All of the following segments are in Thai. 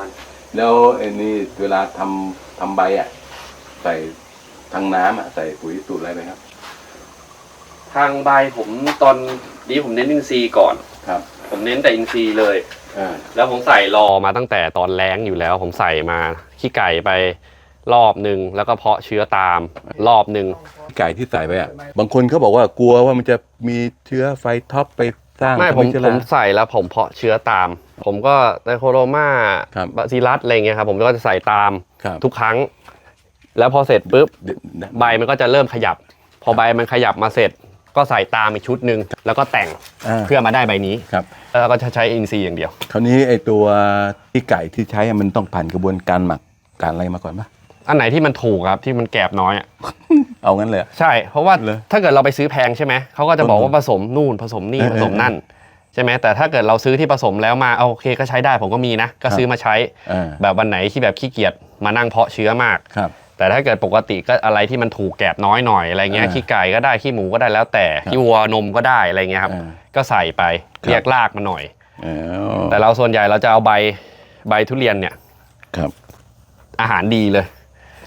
ก่อน แล้วไอ้นี่เวลาทำทำใบอะ ใส่ทางน้ำอะใส่ปุ๋ยสูตรอะไรไหมครับ ทางใบผมตอนนี้ผมเน้นอินทรีย์ก่อน ครับผมเน้นแต่อินทรีย์เลย อ่าแล้วผมใส่รอมาตั้งแต่ตอนแรงอยู่แล้ว ผมใส่มาขี้ไก่ไปรอบหนึ่งแล้วก็เพาะเชื้อตามรอบหนึ่งไก่ที่ใส่ไปอะบางคนเขาบอกว่ากลัวว่ามันจะมีเชื้อไฟท็อปไป สร้างไม่ผมทำให้เชื้อผรา มใส่แล้วผมเพาะเชื้อตาม ผมก็ไดโคโรมาครับ บาซิลัสอะไรเงี้ยครับผมก็จะใส่ตามครับทุกครั้ง แล้วพอเสร็จปุ๊บ เดี๋ยวนะ ใบมันก็จะเริ่มขยับ พอใบมันขยับมาเสร็จ ก็ใส่ตามอีกชุดหนึ่งแล้วก็แต่งอ่า เพื่อมาได้ใบนี้ ครับ แล้วก็จะใช้อินซีย์อย่างเดียว คราวนี้ไอ้ตัวที่ไก่ที่ใช้อะมันต้องผ่านกระบวนการหมักการอะไรมาก่อนปะอันไหนที่มันถูกครับที่มันแกบน้อยอะ เอางั้นเลยอะ ใช่ เพราะว่าเหรอถ้าเกิดเราไปซื้อแพงใช่ไหมเขาก็จะบอกต้นทุนว่าผสมนู่นผสมนี่เออผสมนั่นใช่ไหมแต่ถ้าเกิดเราซื้อที่ผสมแล้วมาเอาโอเคก็ใช้ได้ผมก็มีนะ ก็ซื้อมาใช้อ่าแบบวันไหนที่แบบขี้เกียจมานั่งเพาะเชื้อมาก ครับ แต่ถ้าเกิดปกติก็อะไรที่มันถูกแกบน้อยหน่อยอะไรเงี้ยอ่าขี้ไก่ก็ได้ขี้หมูก็ได้แล้วแต่ครับขี้วัวนมก็ได้อะไรเงี้ยครับอ่าก็ใส่ไปครับ เรียกรากมาหน่อยอ๋อแต่เราส่วนใหญ่เราจะเอาใบใบทุเรียนเนี่ย ครับ อาหารดีเลย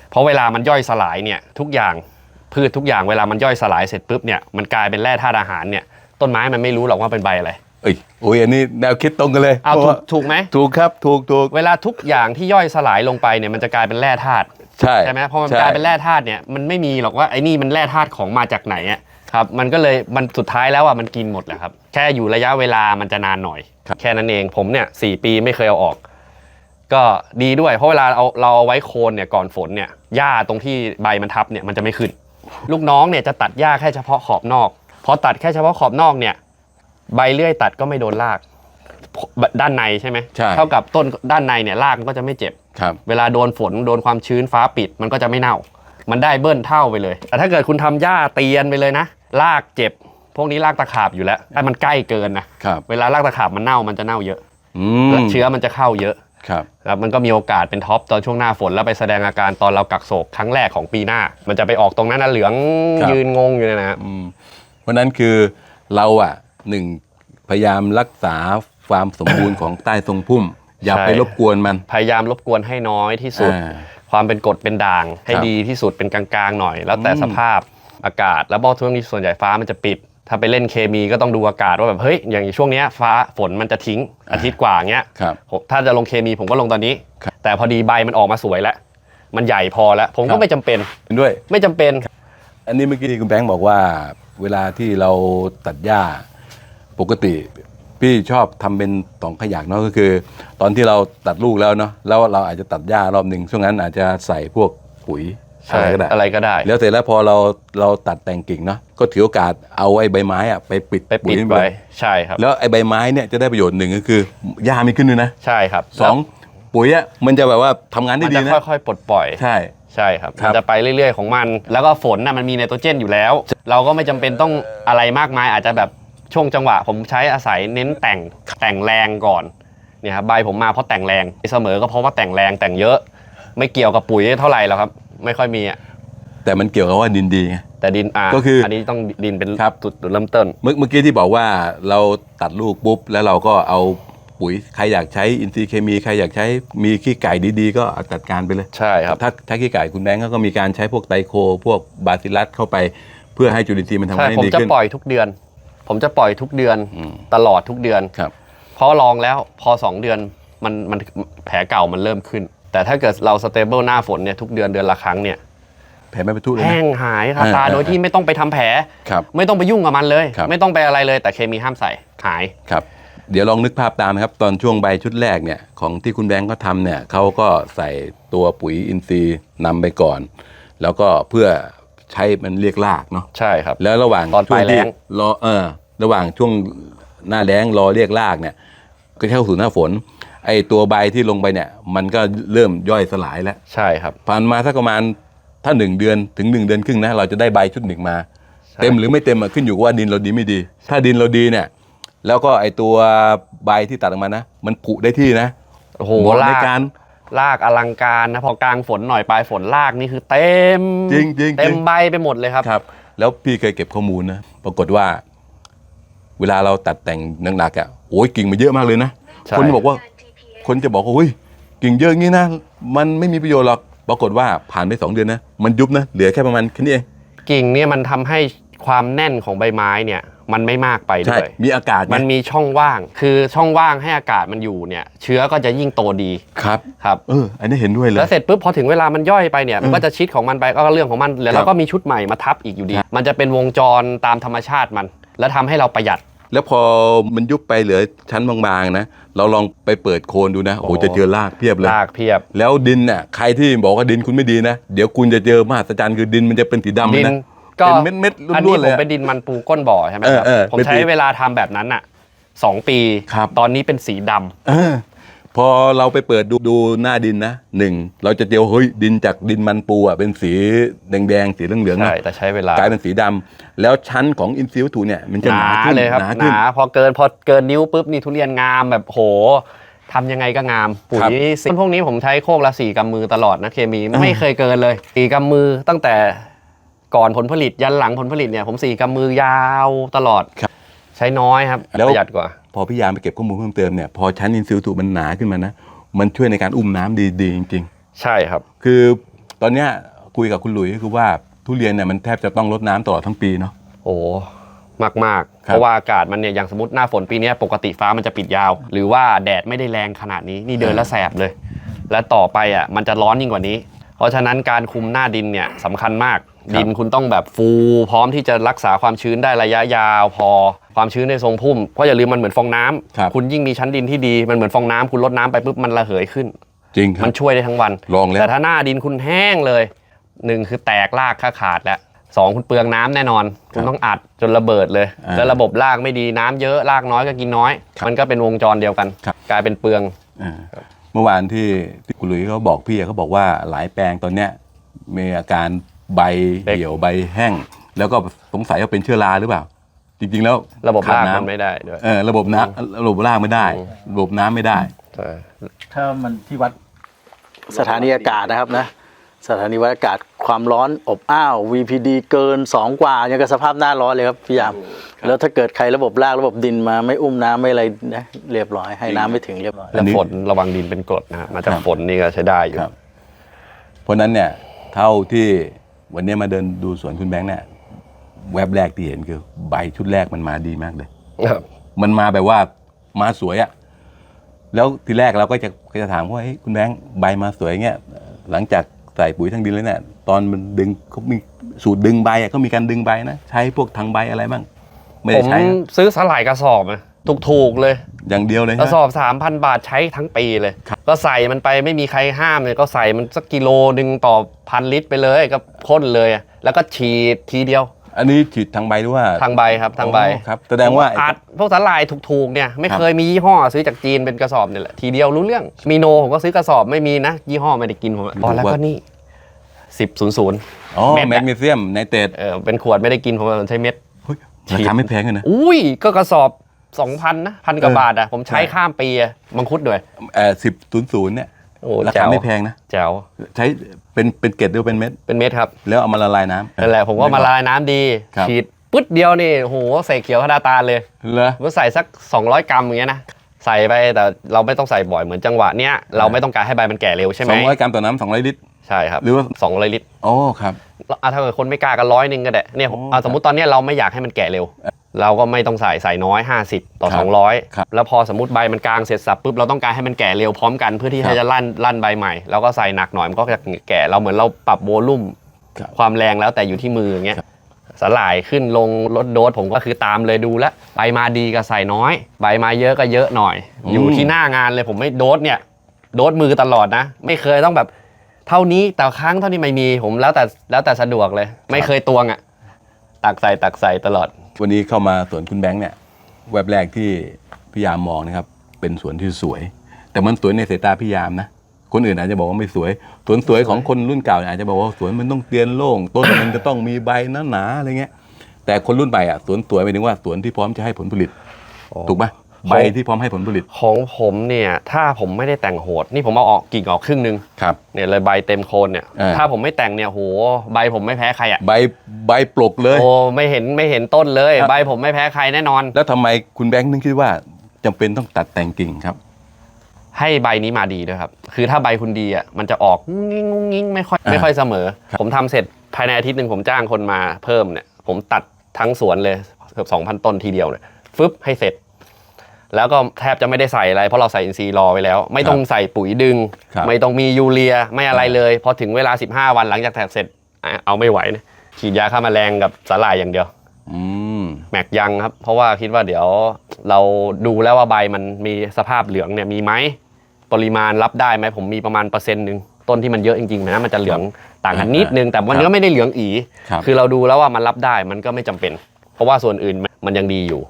เพราะเวลามันย่อยสลายเนี่ยทุกอย่าง พืชทุกอย่างเวลามันย่อยสลายเสร็จปุ๊บเนี่ยมันกลายเป็นแร่ธาตุอาหารเนี่ยต้นไม้มันไม่รู้หรอกว่าเป็นใบอะไรเอ้ยโอ้ยอันนี้แนวคิดตรงกันเลยเอาพระถูว่กถูกไหมถูกครับถูกถูกเวลาทุกอย่างที่ย่อยสลายลงไปเนี่ยมันจะกลายเป็นแร่ธาตุใช่ใช่ไหมพอมันใช่กลายเป็นแร่ธาตุเนี่ยมันไม่มีหรอกว่าไอ้นี่มันแร่ธาตุของมาจากไหนอะครับมันก็เลยมันสุดท้ายแล้วอะมันกินหมดแหละครับ แค่อยู่ระยะเวลามันจะนานหน่อย แค่นั้นเองผมเนี่ยสี่ปีไม่เคยเอาออก ก็ดีด้วยเพราะเวลาเอาเราเอาไว้โคนเนี่ยก่อนฝนเนี่ยหญ้าตรงที่ใบมันทับเนี่ยมันจะไม่ขึ้น ลูกน้องเนี่ยจะตัดหญ้าแค่เฉพาะขอบนอก พอตัดแค่เฉพาะขอบนอกเนี่ย ใบเลื่อยตัดก็ไม่โดนรากด้านในใช่ไหมใช่เท่ากับต้นด้านในเนี่ยรากมันก็จะไม่เจ็บ ครับเวลาโดนฝนโดนความชื้นฟ้าปิดมันก็จะไม่เน่า มันได้เบิ้ลเท่าไปเลย แต่ถ้าเกิดคุณทำหญ้าเตียนไปเลยนะลากเจ็บ พวกนี้ลากตะขาบอยู่แล้วถ้ามันใกล้เกินนะครับ เวลาลากตะขาบมันเน่ามันจะเน่าเยอะอืม และเชื้อมันจะเข้าเยอะ ครับแล้วมันก็มีโอกาสเป็นท็อปตอนช่วงหน้าฝนแล้วไปแสดงอาการตอนเรากักโศกครั้งแรกของปีหน้า มันจะไปออกตรงนั้นนะเหลืองครับ ยืนงงอยู่เนยนะอืมเพราะนั้นคือเราอะหนึ่งพยายามรักษาความสมบูรณ์ ของใต้ทรงพุ่ม อย่าไปรบกวนมัน พยายามรบกวนให้น้อยที่สุด อ่าความเป็นกรดเป็นด่างให้ครับดีที่สุดเป็นกลางๆหน่อย แล้วแต่อืม สภาพอากาศแล้วบอลช่วงนี้ส่วนใหญ่ฟ้ามันจะปิด ถ้าไปเล่นเคมีก็ต้องดูอากาศว่าแบบเฮ้ยอย่างช่วงเนี้ยฟ้าฝนมันจะทิ้งอาทิตย์กว่าเงี้ยครับ ผมถ้าจะลงเคมีผมก็ลงตอนนี้ ครับแต่พอดีใบมันออกมาสวยแล้ว มันใหญ่พอแล้ว ผมครัก็บ ไม่จำเป็น เห็นด้วย ไม่จำเป็น อันนี้เมื่อกี้ที่คุณแบงค์บอกว่า เวลาที่เราตัดหญ้าปกติ พี่ชอบทำเป็นสองขยักเนาะก็คือ ตอนที่เราตัดลูกแล้วเนาะแล้วเราอาจจะตัดหญ้ารอบหนึ่งช่วงนั้นอาจจะใส่พวกปุ๋ยใช่ อะไรก็ได้อะไรก็ได้ แล้วเสร็จแล้วพอเราเราตัดแต่งกิ่งเนาะก็ถือโอกาสเอาไอ้ใบไม้อะไปปิดไปปิดปุ๋ยไว้ใช่ครับ แล้วไอ้ใบไม้เนี่ยจะได้ประโยชน์หนึ่งก็คือหญ้าไม่ขึ้นด้วยนะใช่ครับสองปุ๋ยอะมันจะแบบว่าทำงานมัได้นดีจะนะค่อยๆปลดปล่อยใช่ใช่ครับครับมันจะไปเรื่อยๆของมัน แล้วก็ฝนน่ะมันมีไนโตรเจนอยู่แล้ว เราก็ไม่จำเป็นต้องอะไรมากมายอาจจะแบบช่วงจังหวะ ผมใช้อาศัยเน้นแต่งแต่งแรงก่อนเนี่ยครับใบผมมาเพราะแต่งแรงเสมอก็เพราะว่าแต่งแรงแต่งเยอะ ไม่เกี่ยวกับปุ๋ยเท่าไหร่หรอกครับ ไม่ค่อยมีอะแต่มันเกี่ยวกับว่าดินดีไง แต่ดินอะก็คืออันนี้ต้องดินเป็นครับ จุดเริ่มต้น เมื่อเมื่อกี้ที่บอกว่าเราตัดลูกปุ๊บ แล้วเราก็เอาปุ๋ยใครอยากใช้อินทรีย์เคมีใครอยากใช้มีขี้ไก่ดีๆ ก็เอาจัดการไปเลย ใช่ครับ ถ้าถ้าขี้ไก่คุณแบงก์ก็มีการใช้พวกไตโค พวกบาซิลัสเข้าไปเพื่อให้จุลินทรีย์มันทำใช่งานผมได้ดีจะขึ้น ปล่อยทุกเดือน ผมจะปล่อยทุกเดือนอืม ตลอดทุกเดือน ครับ เพราะลองแล้วพอ2เดือนมันมันแผลเก่ามันเริ่มขึ้น แต่ถ้าเกิดเราสเตเบิลหน้าฝนเนี่ยทุกเดือนเดือนละครั้งเนี่ยแผลไม่ประทุเลยแห้นะ งหายคาตาเออโดยที่ไม่ต้องไปทำแผล ครับไม่ต้องไปยุ่งกับมันเลย ครับ ไม่ต้องไปอะไรเลยแต่เคมีห้ามใส่หาย ครับ เดี๋ยวลองนึกภาพตามนะครับ ตอนช่วงใบชุดแรกเนี่ยของที่คุณแบงก์เขาทำเนี่ยเขาก็ใส่ตัวปุ๋ยอินทรีย์นำไปก่อน แล้วก็เพื่อใช้มันเรียกรากเนาะ ใช่ครับ แล้วระหว่างตอนช่วงปลายแล้ที่งรอเออระหว่างช่วงหน้าแล้งรอเรียกรากเนี่ย ก็เข้าสู่หน้าฝน ไอตัวใบที่ลงไปเนี่ย มันก็เริ่มย่อยสลายแล้วใช่ครับ ผ่านมาสักประมาณถ้าหนึ่งเดือนถึงหนึ่งเดือนครึ่งนะเราจะได้ใบชุดหนึ่งมาใช่เต็มหรือไม่เต็มอะขึ้นอยู่กับว่าดินเราดีไม่ดี ถ้าดินเราดีเนี่ย แล้วก็ไอตัวใบที่ตัดออกมานะ มันผุได้ที่นะโอ้โหเหมาะในลากการ ลากอลังการนะพอกลางฝนหน่อยปลายฝนลากนี่คือเต็มจริงจริงเต็จริมงใบไปหมดเลยครับ ครับ แล้วพี่เคยเก็บข้อมูลนะ ปรากฏว่า เวลาเราตัดแต่งหนักๆอะโอ้ยกิ่งมันเยอะมากเลยนะ ใช่ คนบอกว่า คนจะบอกว่าเฮ้ยกิ่งเยอะอย่างนี้นะ มันไม่มีประโยชน์หรอก ปรากฏว่าผ่านไปสองเดือนนะ มันยุบนะ เหลือแค่ประมาณแค่นี้เอง กิ่งเนี่ยมันทำให้ความแน่นของใบไม้เนี่ยมันไม่มากไปใช่ ด้วยมีอากาศไงมันมีช่องว่าง คือช่องว่างให้อากาศมันอยู่เนี่ย เชื้อก็จะยิ่งโตดีครับ ครับ เออ อันนี้เห็นด้วยเลยแล้วเสร็จปุ๊บพอถึงเวลามันย่อยไปเนี่ยมันก็จะชิดของมันไปก็เรื่องของมันแล้วครัเราบก็มีชุดใหม่มาทับอีกอยู่ดีครับมันจะเป็นวงจรตามธรรมชาติมัน แล้วทำให้เราประหยัด แล้วพอมันยุบไปเหลือชั้นบางๆนะ เราลองไปเปิดโคนดูนะ โอ้โหโอ้จะเจอรากเพียบเลยลากเพียบ แล้วดินน่ะ ใครที่บอกว่าดินคุณไม่ดีนะ เดี๋ยวคุณจะเจอมหัศจรรย์คือดินมันจะเป็นสีดำเลดิยนนะ ก็เป็นเม็ดๆอันล้นี้วนๆผเลยมอะไปดินมันปูก้นบ่อใช่ไหมครับ เออเออผมเป็นใช้ปีเวลาทำแบบนั้นอะสองปี ครับ ตอนนี้เป็นสีดำ เออ พอเราไปเปิดดูดูหน้าดินนะหนึ่งเราจะเจอเฮ้ยดินจากดินมันปูอะเป็นสีแดงๆสีเหลืองๆใช่นะแต่ใช้เวลากลายเป็นสีดำแล้วชั้นของอินซิวทูเนี่ยมันจะหหนานาขึ้นเลยครับหนาหขึ้นนาพอเกินพอเกินนิ้วปุ๊บนี่ทุเรียนงามแบบโหทำยังไงก็งามปุ๋ครับยพวกนี้ผมใช้โคกละสี่กำมือตลอดนะเคมีอ่าไม่เคยเกินเลยสี่กำมือตั้งแต่ก่อนผลผลิตยันหลังผลผลิตเนี่ยผมสี่กำมือยาวตลอดครับใช้น้อยครับแล้วประหยัดกว่า พอพี่ยามไปเก็บข้อมูลเพิ่มเติมเนี่ยพอชั้นอินซิวทูมันหนาขึ้นมานะมันช่วยในการอุ้มน้ำดีๆจริงใช่ครับๆคือตอนเนี้ยคุยกับคุณหลุยก็คือว่าทุเรียนเนี่ยมันแทบจะต้องรดน้ำตลอดทั้งปีเนาะโอ้มากมากๆครับเพราะว่าอากาศมันเนี่ยอย่างสมมติหน้าฝนปีเนี้ยปกติฟ้ามันจะปิดยาว หรือว่าแดดไม่ได้แรงขนาดนี้นี่เดินแล้วแสบเลย และต่อไปอะมันจะร้อนยิ่งกว่านี้ เพราะฉะนั้นการคุมหน้าดินเนี่ยสำคัญมาก ดินคุณต้องแบบฟูพร้อมที่จะรักษาความชื้นได้ระยะยาวพอความชื้นในทรงพุ่มเพราะอย่าลืมมันเหมือนฟองน้ำครับณยิ่งมีชั้นดินที่ดีมันเหมือนฟองน้ำคุณลดน้ำไปปุ๊บมันระเหยขึ้น จริงครัมับนช่วยได้ทั้งวันลองแล้วแต่ถ้าหน้าดินคุณแห้งเลยหนึ่งคือแตกรากค่าขาดแล้วสองคุณเปลืองน้ำแน่นอน คุณต้องอัดจนระเบิดเลยอ่าแล้วระบบรากไม่ดีน้ำเยอะรากน้อยก็กินน้อยครับมันก็เป็นวงจรเดียวกันครับกลายเป็นเปลืองอ่าเมื่อวานที่ที่คุณหลุยเขาบอกพี่อะเขาบอกว่าหลายแปลงตอนเนี้ยมีอาการ ใบเล็กเหี่ยวใบแห้ง แล้วก็สงสัยว่าเป็นเชื้อราหรือเปล่า จริง ๆ แล้วระบบขาดรากน้ำมันไม่ได้ด้วยเออระบบน้ำระบบรากไม่ได้ ระบบน้ำไม่ได้ใช่ถ้ามันที่วัดสถานีอากาศนะครับนะสถานีวัดอากาศความร้อนอบอ้าว VPD เกิน 2 กว่ายังกับสภาพหน้าร้อนเลยครับพี่ยาม แล้วถ้าเกิดใครระบบรากระบบดินมาไม่อุ้มน้ำไม่อะไรนะเรียบร้อยให้น้ำไม่ถึงเรียบร้อยอัแล้นวนี้ฝนระวังดินเป็นกรดนะฮะมาจากครับฝนนี่ก็ใช้ได้อยู่ครับเพราะฉะนั้นเนี่ยเท่าที่ วันนี้มาเดินดูสวนคุณแบงค์เนี่ยแวบแรกที่เห็นคือ ใบชุดแรกมันมาดีมากเลย ครับ มันมาแบบว่ามาสวยอะแล้วทีแรกเราก็จะก็จะถามว่าเฮ้ยคุณแบงค์ใบมาสวยเงี้ยหลังจากใส่ปุ๋ยทั้งดินแล้วเนี่ยตอนมันดึงเขามีสูตรดึงใบอะเขามีการดึงใบนะใช้พวกทางใบอะไรบ้าง ไม่ผได้มใช้นะซื้อสลายกระสอบอะถูกๆเลย อย่างเดียวเลยกระนะสอบ 3,000 บาทใช้ทั้งปีเลยครับก็ใส่มันไปไม่มีใครห้ามเลยก็ใส่มันสักกิโลหนึ่งต่อพันลิตรไปเลยก็พ่นเลยอะแล้วก็ฉีดทีเดียว อันนี้ฉีดทางใบหรือว่าทางใบครับทางใบอ๋อครับแสดงว่าไอ้อัดพวกสาลายถูกๆเนี่ยไม่ครับเคยมียี่ห้อซื้อจากจีนเป็นกระสอบเนี่ยแหละทีเดียวรู้เรื่องมีโนผมก็ซื้อกระสอบไม่มีนะ ยี่ห้อไม่ได้กินผมพอแล้วก็นี่สิบศูนย์ศูนย์อ๋อเม็ดอะแมกนีเซียมไนเตรตเออเป็นขวดไม่ได้กินผมใช้เม็ดเฮ้ยราคาไม่แพงเลยนะ อุ้ย ก็กระสอบ สองพันนะพันกว่าเออบาทอะผมใช้ใช่ข้ามปีอะมังคุดด้วยเออสิบศูนย์ศูนย์เนี่ยโอ้ราแจ๋คาวไม่แพงนะ แจ๋วใช้เป็นเป็นเกล็ดหรือเป็นเม็ดเป็นเม็ดครับ แล้วเอามาละลายน้ำนั่นแหละผมก็มาละลายน้ำดีครับฉีดปึ๊ดเดียวนี่โหใส่เขียวขนาดตาเลยเหรอผมใส่สัก 200 กรัมอย่างเงี้ยนะใส่ไปแต่เราไม่ต้องใส่บ่อยเหมือนจังหวะเนี้ยเราไม่ต้องการให้ใบมันแก่เร็วใช่ไหมสองร้อยกรัมต่อน้ำสองร้อยลิตรใช่ครับหรือว่าสองร้อยลิตรโอ้ครับอะถ้าเกิดคนไม่กล้าก็ร้อยหนึ่งก็ได้เนี่ยผมโอ้อะสมมติตอนเนี้ยเราไม่อยากให้มันแก่เร็ว เราก็ไม่ต้องใส่ใส่น้อย 50 ต่อครับครับ200 แล้วพอสมมติใบมันกลางเสร็จสับปุ๊บเราต้องการให้มันแก่เร็วพร้อมกันเพื่อที่ครับจะลั่นลั่นใบใหม่เราก็ใส่หนักหน่อยมันก็จะแก่เราเหมือนเราปรับโวลุ่มครับความแรงแล้วแต่อยู่ที่มืออย่างเงี้ยสลายขึ้นลงลดโดสผมก็คือตามเลยดูแลวใบมาดีก็ใส่น้อย ใบมาเยอะก็เยอะหน่อยอืมอยู่ที่หน้างานเลยผมไม่โดสเนี่ย โดสมือตลอดนะ ไม่เคยต้องแบบเท่านี้แต่ครั้งเท่านี้ไม่มีผมแล้วแต่แล้วแต่สะดวกเลย ไม่เคยตวงอะ ตักใส่ตักใส่ตลอด วันนี้เข้ามาสวนคุณแบงค์เนี่ยแวบแรกที่พี่ยามมองนะครับ เป็นสวนที่สวย แต่มันสวยในสายตาพี่ยามนะคนอื่นอาจจะบอกว่าไม่สวย สวนสวยของคนรุ่นเก่าเนี่ยอาจจะบอกว่าสวนมันต้องเตียนโล่ง ต้นมันจะต้องมีใบหนาๆอะไรเงี้ย แต่คนรุ่นใหม่อะสวนสวยหมายถึงว่าสวนที่พร้อมจะให้ผลผลิต ถูกไหม ใบที่พร้อมให้ผลผลิตของผมเนี่ยถ้าผมไม่ได้แต่งโหด นี่ผมเอาออกกิ่งออกครึ่งหนึงครับเนี่ยเลยใบเต็มโคนเนี่ยเออถ้าผมไม่แต่งเนี่ยโหใบผมไม่แพ้ใครอะใบใบปลกเลยโอ้ไม่เห็นไม่เห็นต้นเลยครับใบผมไม่แพ้ใครแน่นอน แล้วทำไมคุณแบงค์ถึงคิดว่าจำเป็นต้องตัดแต่งกิ่งครับ ให้ใบนี้มาดีด้วยครับ คือถ้าใบคุณดีอะมันจะออกงุ้งงิ้งงุ้งงิ้งไม่ค่อยไม่ค่อยเสมอ ผมทำเสร็จภายในอาทิตย์หนึ่งผมจ้างคนมาเพิ่มเนี่ย ผมตัดทั้งสวนเลยเกือบ2,000ต้นทีเดียวเลยฟึบให้เสร็จ แล้วก็แทบจะไม่ได้ใส่อะไร เพราะเราใส่อินทรีย์รอไว้แล้ว ไม่ต้องใส่ปุ๋ยดึง ครับไม่ต้องมียูเรียไม่อะไรเลย พอถึงเวลา 15 วันหลังจากแตกเสร็จอะเอาไม่ไหวนะฉีดยาฆ่าแมลงกับสาหร่ายอย่างเดียว อืม แม็กยังครับ เพราะว่าคิดว่าเดี๋ยวเราดูแล้วว่าใบมันมีสภาพเหลืองเนี่ยมีไหมปริมาณรับได้ไหมผมมีประมาณเปอร์เซ็นต์หนึ่งต้นที่มันเยอะจริงๆนะมันจะเหลืองต่างกันนิดนึงแต่มันก็ไม่ได้เหลืองอีครับคือเราดูแล้วว่ามันรับได้มันก็ไม่จำเป็น เพราะว่าส่วนอื่นมันมันยังดีอยู่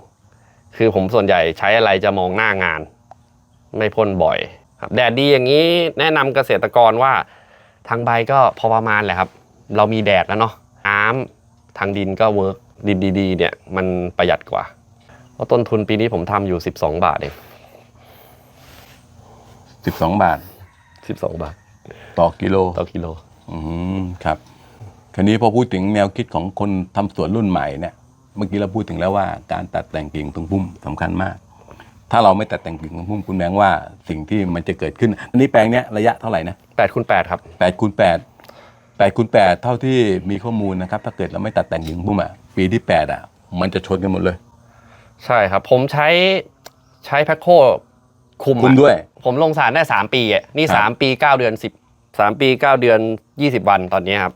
คือผมส่วนใหญ่ใช้อะไรจะมองหน้างาน ไม่พ่นบ่อยครับแดดดีอย่างนี้แนะนำเกษตรกรว่าทางใบก็พอประมาณแหละครับ เรามีแดดแล้วเนาะน้ำทางดินก็เวิร์กดินดีๆเนี่ยมันประหยัดกว่า เพราะต้นทุนปีนี้ผมทำอยู่ 12 บาทเองสิบสองบาท12บาท ต่อกิโลต่อกิโล อืมครับ คราวนี้พอพูดถึงแนวคิดของคนทำสวนรุ่นใหม่เนี่ย เมื่อกี้เราพูดถึงแล้วว่าการตัดแต่งกิ่งตรงพุ่มสำคัญมาก ถ้าเราไม่ตัดแต่งกิ่งตรงพุ่มคุณแบงค์ว่าสิ่งที่มันจะเกิดขึ้น อันนี้แปลงเนี้ยระยะเท่าไหร่นะ8คูณ8ครับแปดคูณแปดแปดคูณแปดเท่าที่มีข้อมูลนะครับ ถ้าเกิดเราไม่ตัดแต่งกิ่งพุ่มอะปีที่แปดอะ มันจะชนกันหมดเลย ใช่ครับ ผมใช้ใช้แพ็คโคคุมอะคุมด้วย ผมลงสารได้3ปีอะนี่ครับ3ปี9เดือน10 3ปี9เดือน20วันตอนนี้ครับ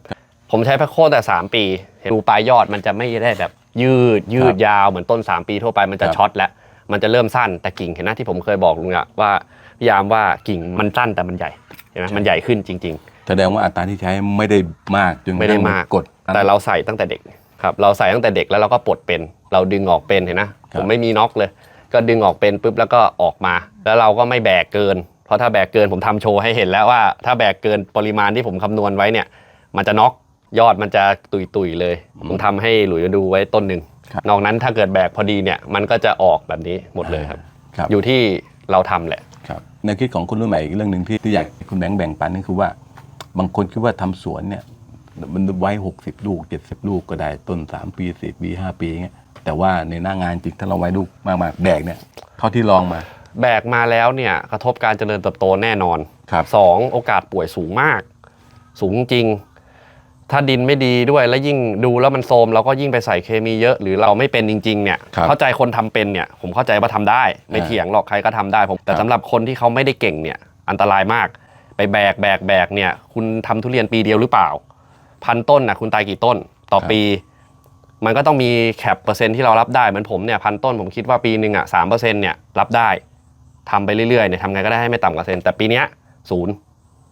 ผมใช้แพ็คโคแต่3ปีเห็นดูปลายยอดมันจะไม่ได้แบบ ยืดยืดยาวเหมือนต้น 3 ปีทั่วไปมันจะครับช็อตแล้วมันจะเริ่มสั้นแต่กิ่งเห็นหน้าที่ผมเคยบอกลุงอะว่าพยายามว่ากิ่งมันสั้นแต่มันใหญ่เห็นไหมมันใหญ่ขึ้นจริงๆแสดงว่าอัตราที่ใช้ไม่ได้มากจนกระทั่งไม่ได้มากกด แต่เราใส่ตั้งแต่เด็กครับเราใส่ตั้งแต่เด็กแล้วเราก็ปลดเป็น เราดึงออกเป็นเห็นนะผมไม่มีน็อกเลย ก็ดึงออกเป็นปุ๊บแล้วก็ออกมา แล้วเราก็ไม่แบกเกิน เพราะถ้าแบกเกินผมทำโชว์ให้เห็นแล้วว่า ถ้าแบกเกินปริมาณที่ผมคำนวณไว้เนี่ย มันจะน็อก ยอดมันจะตุยตุยๆเลย ผมทำให้หลุยดูไว้ต้นหนึ่งนอกนั้นถ้าเกิดแบกพอดีเนี่ยมันก็จะออกแบบนี้หมดเลยครับครับอยู่ที่เราทำแหละครับแนวคิดของคนรุ่นใหม่อีกเรื่องหนึ่งที่ที่อยากให้คุณแบงค์แบ่งปันก็คือว่า บางคนคิดว่าทำสวนเนี่ยมันไว้หกสิบลูกเจ็ดสิบลูกก็ได้ต้นสามปีสี่ปีห้าปีเงี้ยแต่ว่าในหน้างานจริงถ้าเราไว้ลูกมากๆแดกเนี่ยเท่าที่ลองมา แบกมาแล้วเนี่ยกระทบการเจริญเติบโตแน่นอนครับสองโอกาสป่วยสูงมาก สูงจริง ถ้าดินไม่ดีด้วยแล้วยิ่งดูแล้วมันโทรมเราก็ยิ่งไปใส่เคมีเยอะ หรือเราไม่เป็นจริงๆเนี่ยครับเข้าใจคนทำเป็นเนี่ยผมเข้าใจว่าทำได้ไม่อ่าเถียงหรอกใครก็ทำได้ผมแต่ครับ สำหรับคนที่เขาไม่ได้เก่งเนี่ยอันตรายมาก ไปแบกแบกแบกเนี่ยคุณทำทุเรียนปีเดียวหรือเปล่า พันต้นนะคุณตายกี่ต้นต่อปี มันก็ต้องมีแคปเปอร์เซ็นต์ที่เรารับได้เหมือนผมเนี่ยพันต้นผมคิดว่าปีหนึ่งอะสามเปอร์เซ็นต์เนี่ยรับได้ทำไปเรื่อยๆเนี่ยทำไงก็ได้ให้ไม่ต่ำกว่าเซนแต่ปีเนี้ยศูนย์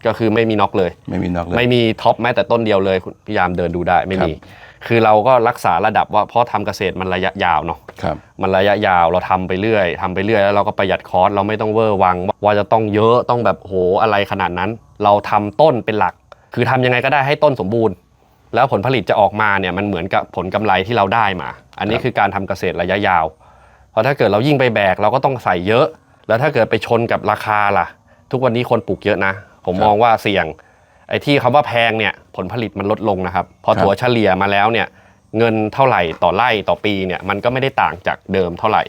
ก็คือไม่มีน็อกเลย ไม่มีนอกเลย ไม่มีท็อปแม้แต่ต้นเดียวเลยคุณพยายามเดินดูได้ไม่มีครับคือเราก็รักษาระดับว่าเพราะทำเกษตรมันระยะยาวเนาะครับมันระยะยาวเราทำไปเรื่อยทำไปเรื่อยแล้วเราก็ประหยัดคอสเราไม่ต้องเวอร์วัง ว่าจะต้องเยอะต้องแบบโหอะไรขนาดนั้น เราทำต้นเป็นหลัก คือทำยังไงก็ได้ให้ต้นสมบูรณ์ แล้วผลผลิตจะออกมาเนี่ยมันเหมือนกับผลกำไรที่เราได้มา อันนี้ครับคือการทำเกษตรระยะยาว เพราะถ้าเกิดเรายิ่งไปแบกเราก็ต้องใส่เยอะ แล้วถ้าเกิดไปชนกับราคาล่ะ ทุกวันนี้คนปลูกเยอะนะ ผมมองว่าเสี่ยง ไอ้ที่คำว่าแพงเนี่ยผลผลิตมันลดลงนะครับพอถัวเฉลี่ยมาแล้วเนี่ยเงินเท่าไหร่ต่อไร่ต่อปีเนี่ยมันก็ไม่ได้ต่างจากเดิมเท่าไหร่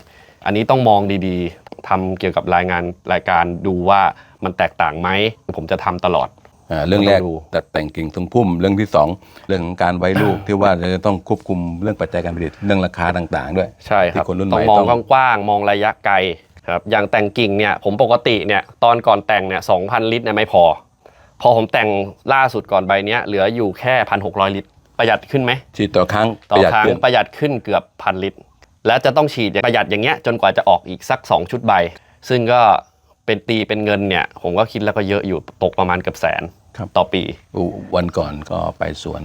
อันนี้ต้องมองดีๆทำเกี่ยวกับรายงานรายการดูว่ามันแตกต่างไหมผมจะทำตลอดอ่าเรื่องแรกต้องดูตัดแต่งกิ่งตรงพุ่มเรื่องที่สองเรื่องของการไว้ลูกที่ว่าจะต้องควบคุมเรื่องปัจจัยการผลิตเรื่องราคาต่าง ๆ ด้วย ใช่ครับที่คนรุ่นใหต้อม่งมองต้องกว้างๆมองระยะไกล ครับอย่างแต่งกิ่งเนี่ยผมปกติเนี่ยตอนก่อนแต่งเนี่ยสองพันลิตรเนี่ยไม่พอ พอผมแต่งล่าสุดก่อนใบเนี้ยเหลืออยู่แค่พันหกร้อยลิตร ประหยัดขึ้นไหมฉีดต่อครั้งต่อประหยัดครั้งขึ้นประหยัดขึ้นเกือบพันลิตร และจะต้องฉีดประหยัดอย่างเงี้ยจนกว่าจะออกอีกสัก 2 ชุดใบ ซึ่งก็เป็นตีเป็นเงินเนี่ยผมก็คิดแล้วก็เยอะอยู่ตกประมาณเกือบแสนครับต่อปี วันก่อนก็ไปสวน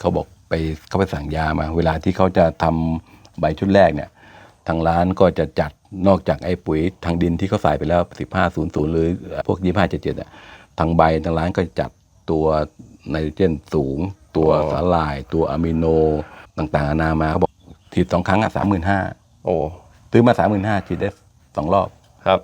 เขาบอกไปเขาไปสั่งยามา เวลาที่เขาจะทำใบชุดแรกเนี่ยทางร้านก็จะจัด นอกจากไอ้ปุ๋ยทางดินที่เขาใส่ไปแล้ว 1500 หรือพวก 2577อะทางใบทางร้านก็จัดตัวไนโตรเจนสูง ตัวอ๋อสาลาย ตัวอะมิโนต่างๆนานามาเขาบอกฉีดสองครั้งอะสามหมื่นห้าโอ้ซื้อมาสามหมื่นห้าฉีดได้สองรอบครับ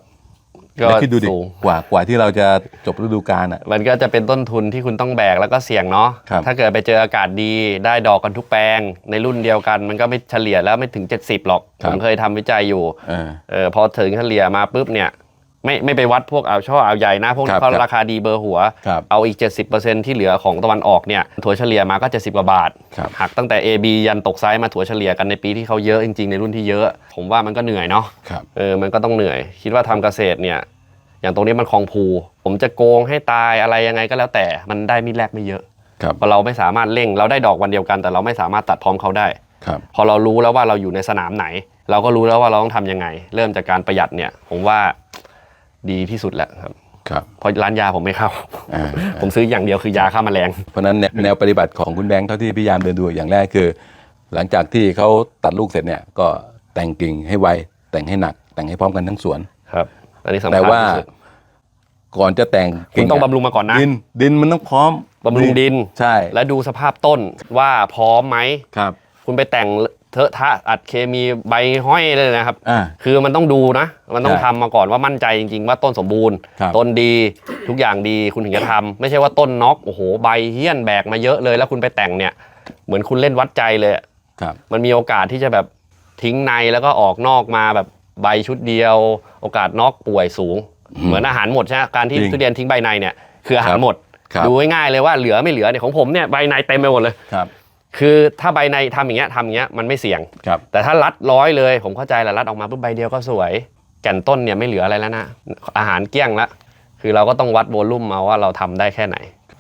ก็แล้วคิดดูดิสูง กว่ากว่าที่เราจะจบฤดูกาลอะ มันก็จะเป็นต้นทุนที่คุณต้องแบกแล้วก็เสี่ยงเนาะ ครับ ถ้าเกิดไปเจออากาศดีได้ดอกกันทุกแปลง ในรุ่นเดียวกัน มันก็ไม่เฉลี่ยแล้วไม่ถึง 70 หรอก ผมเคยทำวิจัยอยู่ เออ เออพอถึงเฉลี่ยมาปุ๊บเนี่ย ไม่ไม่ไปวัดพวกอ่าวช่ออ่าวใหญ่นะ พวกครันี้บเขาครับราคาดีเบอร์หัว ครับเอาอีก 70%ที่เหลือของตะวันออกเนี่ยถั่วเฉลี่ยมาก็ 70กว่าบาท ครับหักตั้งแต่ AB ยันตกไซส์มาถั่วเฉลี่ยกันในปีที่เขาเยอะจริงๆ ในรุ่นที่เยอะ ผมว่ามันก็เหนื่อยเนาะครับ เออมันก็ต้องเหนื่อย คิดว่าทำเกษตรเนี่ย อย่างตรงนี้มันคลองภู ผมจะโกงให้ตายอะไรยังไงก็แล้วแต่มันได้มีดแรกไม่เยอะครับเพราะเราไม่สามารถเร่งเราได้ดอกวันเดียวกัน แต่เราไม่สามารถตัดพร้อมเขาได้ ครับ พอเรารู้แล้วว่าเราอยู่ในสนามไหน เราก็รู้แล้วว่าเราต้องทำยังไง เริ่มจากการประหยัดเนี่ย ผมว่า ดีที่สุดแล้วครับครับ เพราะร้านยาผมไม่เข้า อ่า ผมซื้ออย่างเดียวคือยาฆ่าแมลง เพราะฉะนั้นแนวแนวปฏิบัติของคุณแบงค์เท่าที่พยายามเดินดูอย่างแรกคือ หลังจากที่เขาตัดลูกเสร็จเนี่ยก็แต่งกิ่งให้ไวแต่งให้หนัก แต่งให้พร้อมกันทั้งสวน ครับ อันนี้สำคัญแต่ว่าที่สุด ก่อนจะแต่งคุณต้องบำรุงมาก่อนนะ ดินดินมันต้องพร้อมบำรุงดิน ใช่และดูสภาพต้นว่าพร้อมไหม ครับ คุณไปแต่ง เทอะทะอัดเคมีใบห้อยเลยนะครับ อ่า คือมันต้องดูนะ มันต้องใช่ทำมาก่อนว่ามั่นใจจริงๆ ว่าต้นสมบูรณ์ ครับ ต้นดีทุกอย่างดีคุณถึงจะทำไม่ใช่ว่าต้นน็อกโอ้โหใบเฮี้ยนแบกมาเยอะเลย แล้วคุณไปแต่งเนี่ย เหมือนคุณเล่นวัดใจเลยอะครับ มันมีโอกาสที่จะแบบทิ้งในแล้วก็ออกนอกมาแบบใบชุดเดียว โอกาสน็อกป่วยสูง เหมือนอาหารหมดใช่ไหมการที่จริงทุเรียนทิ้งใบในเนี่ยคืออาหารหมดครับ ดูง่ายๆเลยว่าเหลือไม่เหลือเนี่ยของผมเนี่ยใบในเต็มไปหมดเลย ครับ คือถ้าใบในทำอย่างเงี้ยทำอย่างเงี้ยมันไม่เสี่ยง ครับ แต่ถ้ารัดร้อยเลย ผมเข้าใจแหละรัดออกมาปุ๊บใบเดียวก็สวย แก่นต้นเนี่ยไม่เหลืออะไรแล้วนะ อาหารเกลี้ยงละคือเราก็ต้องวัดโวลุ่มมาว่าเราทำได้แค่ไหน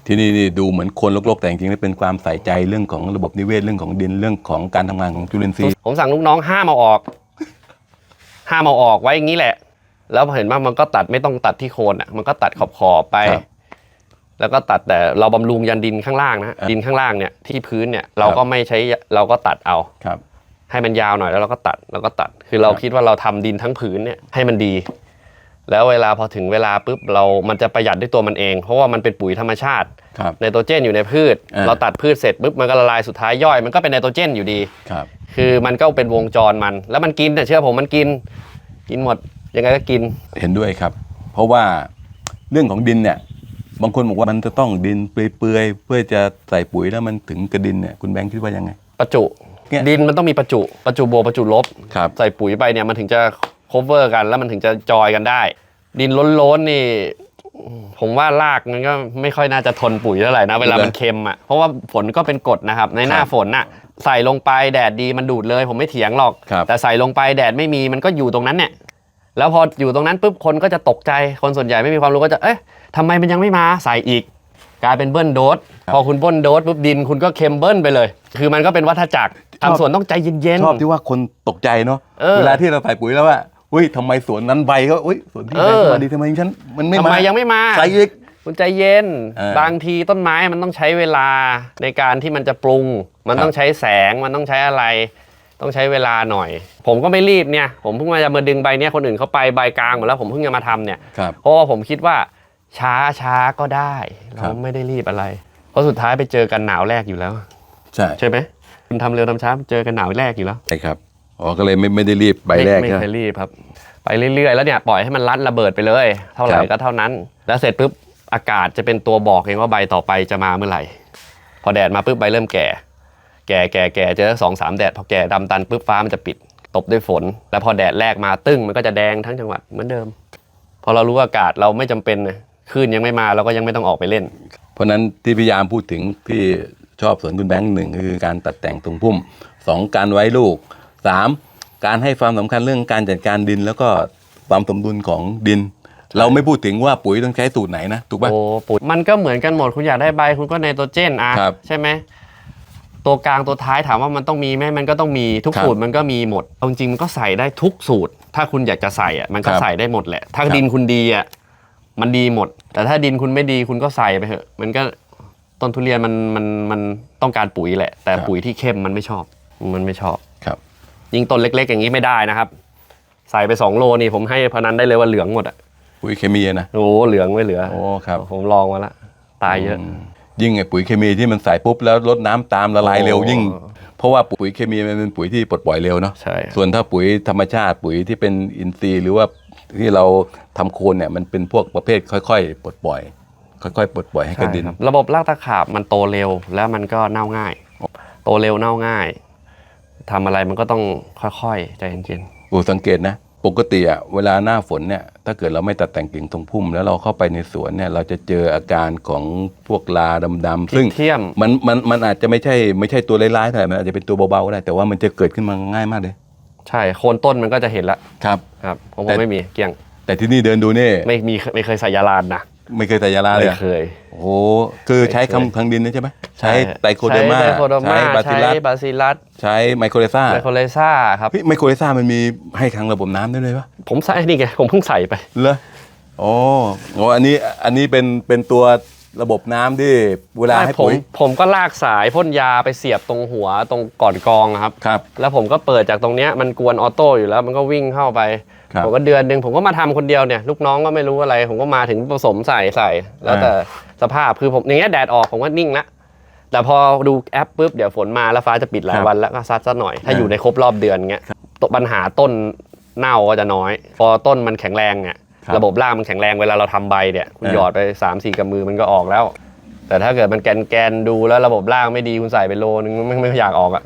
ที่นี่นี่ดูเหมือนคนโลกๆ แต่จริงๆแล้วเป็นความใส่ใจเรื่องของระบบนิเวศเรื่องของดินเรื่องของการทำงานของจุลินทรีย์ผมสั่งลูกน้องห้ามเอาออก ห้ามเอาออกไว้อย่างนี้แหละ แล้วพอเห็นว่ามันก็ตัดไม่ต้องตัดที่โคนอะ มันก็ตัดขอบขอบๆไป ครับ แล้วก็ตัดแต่เราบำรุงยันดินข้างล่างนะดินข้างล่างเนี่ยที่พื้นเนี่ยเราก็ไม่ใช้เราก็ตัดเอาครับ ให้มันยาวหน่อยแล้วเราก็ตัดเราก็ตัด คือเราครับคิดว่าเราทำดินทั้งผืนเนี่ยให้มันดี แล้วเวลาพอถึงเวลาปุ๊บเรามันจะประหยัดด้วยตัวมันเอง เพราะว่ามันเป็นปุ๋ยธรรมชาติครับไนโตรเจนอยู่ในพืชอ่าเราตัดพืชเสร็จปุ๊บมันก็ละลายสุดท้ายย่อยมันก็เป็นไนโตรเจนอยู่ดีครับ คือมันก็เป็นวงจรมัน แล้วมันกินแต่เชื่อผมมันกิน กินหมดยังไงก็กินเห็นด้วยครับ เพราะว่าเรื่องของดินเนี่ย บางคนบอกว่ามันจะต้องดินเปื่อยๆเพื่อจะใส่ปุ๋ยแล้วมันถึงกระดินเนี่ยคุณแบงค์คิดว่ายังไง ประจุ เนี่ยดินมันต้องมีประจุ ประจุบวกประจุลบ ครับ ใส่ปุ๋ยไปเนี่ยมันถึงจะ cover กันแล้วมันถึงจะจอยกันได้ ดินล้นๆนี่ ผมว่ารากมันก็ไม่ค่อยน่าจะทนปุ๋ยเท่าไหร่นะ เวลามันเค็มอะเพราะว่าฝนก็เป็นกรดนะครับ ในหน้าครับฝนน่ะใส่ลงไปแดดดีมันดูดเลย ผมไม่เถียงหรอก ครับ แต่ใส่ลงไปแดดไม่มีมันก็อยู่ตรงนั้นเนี่ย แล้วพออยู่ตรงนั้นปุ๊บคนก็จะตกใจคนส่วนใหญ่ไม่มีความรู้ก็จะเอ๊ะทำไมมันยังไม่มาใส่อีก กลายเป็นเบิ้ลโดสพอคุณเบิ้ลโดสปุ๊บดินคุณก็เค็มเบิ้ลไปเลย คือมันก็เป็นวัฏจักรทำสวนต้องใจเย็นชอบที่ว่าคนตกใจเนาะเออเวลาที่เราใส่ปุ๋ยแล้วว่าอุ้ยทำไมสวนนั้นใบก็อุ้ยสวนที่เอใบอสวัสดีทำไมฉันมันไม่ทำมาไมยังไม่มาใส่อีกคุณใจเย็นเออบางทีต้นไม้มันต้องใช้เวลาในการที่มันจะปรุง มันครับต้องใช้แสง มันต้องใช้อะไร ต้องใช้เวลาหน่อย ผมก็ไม่รีบเนี่ยผมเพิ่งมาจะมาดึงใบเนี่ยคนอื่นเขาไปใบกลางหมดแล้วผมเพิ่งจะมาทำเนี่ยครับ เพราะว่าผมคิดว่าช้าช้าก็ได้ครัเราบไม่ได้รีบอะไร เพราะสุดท้ายไปเจอกันหนาวแรกอยู่แล้ว ใช่ใช่ไหมคุณทำเร็วทำช้าเจอกันหนาวแรกอยู่แล้วใช่ครับอ๋อก็เลยไม่ไม่ได้รีบใบแรกไม่ใช่ไม่ไหมเคยรีบครับ ไปเรื่อยๆ แล้วเนี่ยปล่อยให้มันรัดระเบิดไปเลย เท่าไหร่ครับก็เท่านั้น แล้วเสร็จปุ๊บอากาศจะเป็นตัวบอกเองว่าใบต่อไปจะมาเมื่อไหร่ พอแดดมาปุ๊บใบเริ่มแก่ แก่แก่แก่เจอสองสามแดดพอแก่ดำตันปุ๊บฟ้ามันจะปิดตบด้วยฝน แล้วพอแดดแรกมาตึ้งมันก็จะแดงทั้งจังหวัดเหมือนเดิม พอเรารู้ว่าอากาศเราไม่จำเป็นนะคลื่นยังไม่มาเราก็ยังไม่ต้องออกไปเล่น เพราะฉะนั้นที่พยายามพูดถึงที่ชอบสวนคุณแบงค์หนึ่งก็คือการตัดแต่งตรงพุ่มสองการไว้ลูกสามการให้ความสำคัญเรื่องการจัดการดินแล้วก็ความสมดุลของดิน เราไม่พูดถึงว่าปุ๋ยต้องใช้สูตรไหนนะถูกป่ะโอ้ปุ๋ยมันก็เหมือนกันหมดคุณอยากได้ใบคุณก็ไนโตรเจนอะครับใช่ไหม ตัวกลางตัวท้ายถามว่ามันต้องมีไหมมันก็ต้องมีทุกครับสูตรมันก็มีหมดเอาจริงๆมันก็ใส่ได้ทุกสูตร ถ้าคุณอยากจะใส่อะมันก็ครับใส่ได้หมดแหละ ถ้าครับดินคุณดีอะมันดีหมด แต่ถ้าดินคุณไม่ดีคุณก็ใส่ไปเถอะมันก็ต้นทุเรียนมันมันมันต้องการปุ๋ยแหละ แต่ครับ ปุ๋ยที่เข้มมันไม่ชอบ มันไม่ชอบ ครับ ยิ่งต้นเล็ก ๆ อย่างนี้ไม่ได้นะครับ ใส่ไปสองโลนี่ผมให้พนันได้เลยว่าเหลืองหมดอะปุ๋ยเคมีอะนะโอ้เหลืองไม่เหลือ โอ้ครับ ผมลองมาละตายเยอะ ยิ่งไอ้ปุ๋ยเคมีที่มันใส่ปุ๊บแล้วลดน้ำตามละลายเร็วโอ้ยิ่ง เพราะว่าปุ๋ยเคมีมันเป็นปุ๋ยที่ปลดปล่อยเร็วเนาะใช่ครับส่วนถ้าปุ๋ยธรรมชาติปุ๋ยที่เป็นอินทรีย์หรือว่าที่เราทำโคนเนี่ยมันเป็นพวกประเภทค่อยๆปลดปล่อย ค่อยๆปลดปล่อยให้กระดินใช่ครับระบบรากตะขาบมันโตเร็วแล้วมันก็เน่าง่าย โตเร็วเน่าง่ายทำอะไรมันก็ต้องค่อยๆใจเย็นโอ้สังเกตนะ ปกติอะเวลาหน้าฝนเนี่ยถ้าเกิดเราไม่ตัดแต่งกิ่งทรงพุ่ม แล้วเราเข้าไปในสวนเนี่ยเราจะเจออาการของพวกลาดำๆซึ่งเทียม มันมันมันอาจจะไม่ใช่ไม่ใช่ตัวร้ายๆเท่าไหร่มันอาจจะเป็นตัวเบาๆก็ได้แต่ว่ามันจะเกิดขึ้นมาง่ายมากเลยใช่โคนต้นมันก็จะเห็นละครับ ครับของผแต่มไม่มีเกลี้ยงแต่ที่นี่เดินดูนี่ไม่มีไม่เคยใส่ยาลานนะ ไม่เคยแต่ยาลาเลยไม่อะเคย โอ้โหคือใช้ไม่เคย คำทางดินนะใช่ไหมใช้ไตโคเดอร์มาใช้ไตโคเดอร์มาใช้บาซิใช้ลัสบาซิลัสใช้ไมโครเลซ่าไมโครเลซ่าครับ พี่ไมโครเลซ่ามันมีให้ทางระบบน้ำได้เลยปะผมใส่นี่ไงผมเพิ่งใส่ไป เหรอโอ้โหอันนี้อันนี้เป็นเป็นตัว ระบบน้ำที่เวลาให้ผมปุ๋ยผมก็ลากสายพ่นยาไปเสียบตรงหัวตรงก่อนกองครับ ครับ แล้วผมก็เปิดจากตรงเนี้ยมันกวนออโต้อยู่แล้วมันก็วิ่งเข้าไป ครับผมก็เดือนหนึ่งผมก็มาทำคนเดียวเนี่ยลูกน้องก็ไม่รู้อะไร ผมก็มาถึงผสมใส่ใส่แล้วแต่สภาพคือผมอย่างเงี้ยแดดออกผมก็นิ่งละแต่พอดูแอปปุ๊บเดี๋ยวฝนมาแล้วฟ้าจะปิดหลายวันแล้วก็ซัดซะหน่อย ถ้าอยู่ในครบรอบเดือนเงี้ยตัวปัญหาต้นเน่าก็จะน้อย พอต้นมันแข็งแรงเนี่ยค รับระบบรากมันแข็งแรงเวลาเราทำใบเนี่ยคุณเออหยอดไป3ามสี่กำมือมันก็ออกแล้ว แต่ถ้าเกิดมันแกนแกนๆดูแล้วระบบรากไม่ดีคุณใส่ไปโลนึงไม่ไม่อยากออกอะ